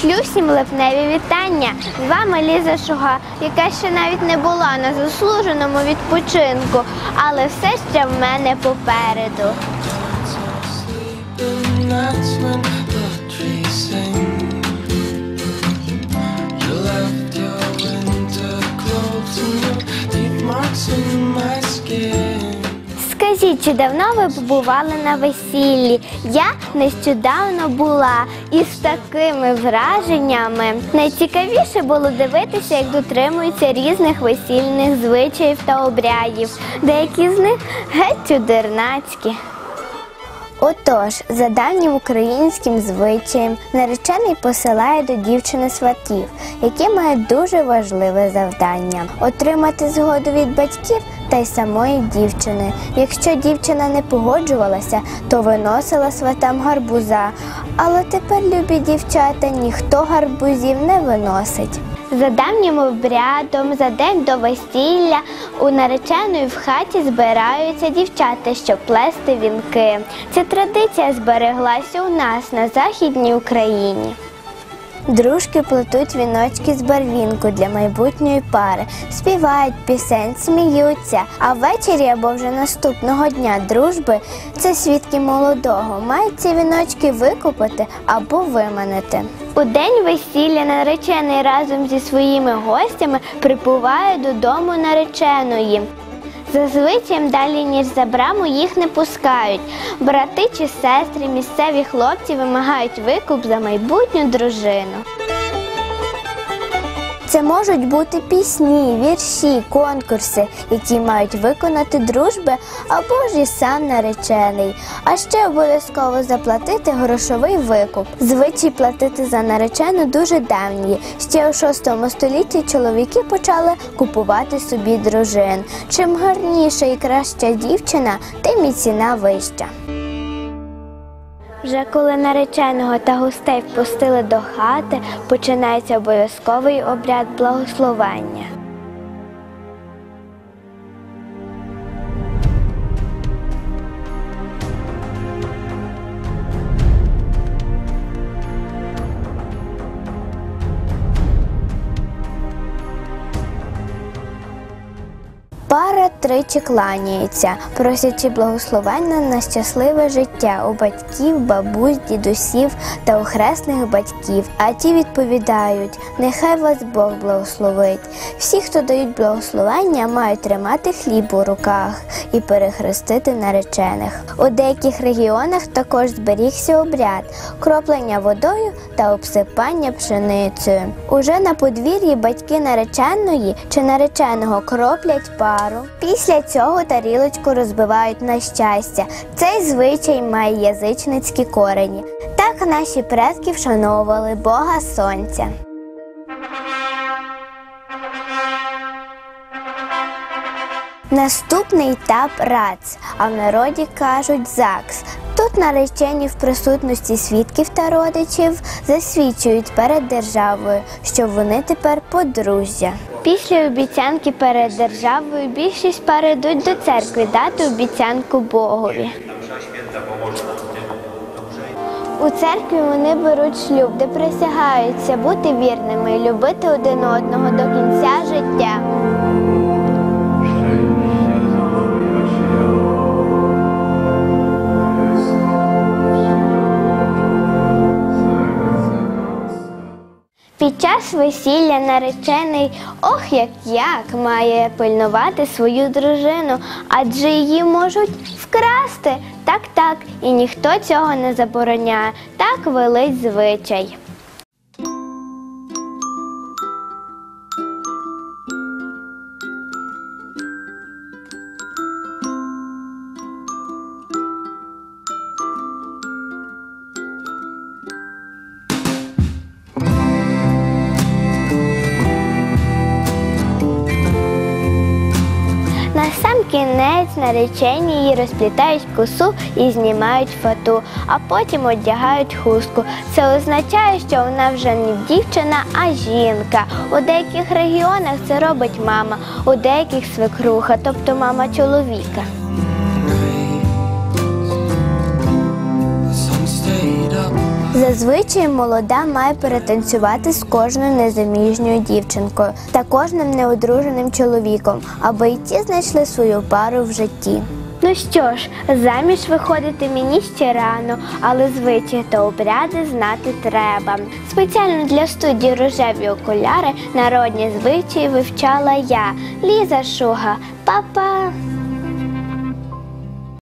Шлю всім липневі вітання. З вами Ліза Шуга, яка ще навіть не була на заслуженому відпочинку, але все ще в мене попереду. Скажіть, чи давно ви побували на весіллі? Я нещодавно була і з такими враженнями. Найцікавіше було дивитися, як дотримуються різних весільних звичаїв та обрядів. Деякі з них геть чудернацькі. Отож, за давнім українським звичаєм, наречений посилає до дівчини сватів, які мають дуже важливе завдання отримати згоду від батьків та й самої дівчини. Якщо дівчина не погоджувалася, то виносила сватам гарбуза. Але тепер, любі дівчата, ніхто гарбузів не виносить. За давнім обрядом, за день до весілля у нареченої в хаті збираються дівчата, щоб плести вінки. Ця традиція збереглася у нас на Західній Україні. Дружки плетуть віночки з барвінку для майбутньої пари, співають пісень, сміються. А ввечері або вже наступного дня дружби це свідки молодого. Мають ці віночки викупити або виманити. У день весілля наречений разом зі своїми гостями прибуває додому нареченої. Зазвичай далі ніж за браму їх не пускають. Брати чи сестри, місцеві хлопці вимагають викуп за майбутню дружину. Це можуть бути пісні, вірші, конкурси, які мають виконати дружби або ж і сам наречений. А ще обов'язково заплатити грошовий викуп. Звичай платити за наречену дуже давній. Ще у 6 столітті чоловіки почали купувати собі дружин. Чим гарніша і краща дівчина, тим і ціна вища. Вже коли нареченого та гостей впустили до хати, починається обов'язковий обряд благословення. Пара тричі кланяється, просячи благословення на щасливе життя у батьків, бабусь, дідусів та у хресних батьків. А ті відповідають: нехай вас Бог благословить. Всі, хто дають благословення, мають тримати хліб у руках і перехрестити наречених. У деяких регіонах також зберігся обряд кроплення водою та обсипання пшеницею. Уже на подвір'ї батьки нареченої чи нареченого кроплять пару. Після цього тарілочку розбивають на щастя. Цей звичай має язичницькі корені. Так наші предки вшановували Бога Сонця. Наступний етап РАЦ, а в народі кажуть ЗАГС. Тут наречені в присутності свідків та родичів засвідчують перед державою, що вони тепер подружжя. Після обіцянки перед державою більшість пар йдуть до церкви дати обіцянку Богові. У церкві вони беруть шлюб, де присягаються бути вірними і любити один одного до кінця життя. Час весілля наречений ох як як має пильнувати свою дружину, адже її можуть вкрасти. Так, так, і ніхто цього не забороняє. Так велить звичай. Сам кінець наречені її розплітають косу і знімають фату, а потім одягають хустку. Це означає, що вона вже не дівчина, а жінка. У деяких регіонах це робить мама, у деяких свекруха, тобто мама чоловіка. Зазвичай молода має перетанцювати з кожною незаміжньою дівчинкою та кожним неодруженим чоловіком, аби й ті знайшли свою пару в житті. Ну що ж, заміж виходити мені ще рано, але звичаї та обряди знати треба. Спеціально для студії рожеві окуляри народні звичаї вивчала я, Ліза Шуга. Па-па!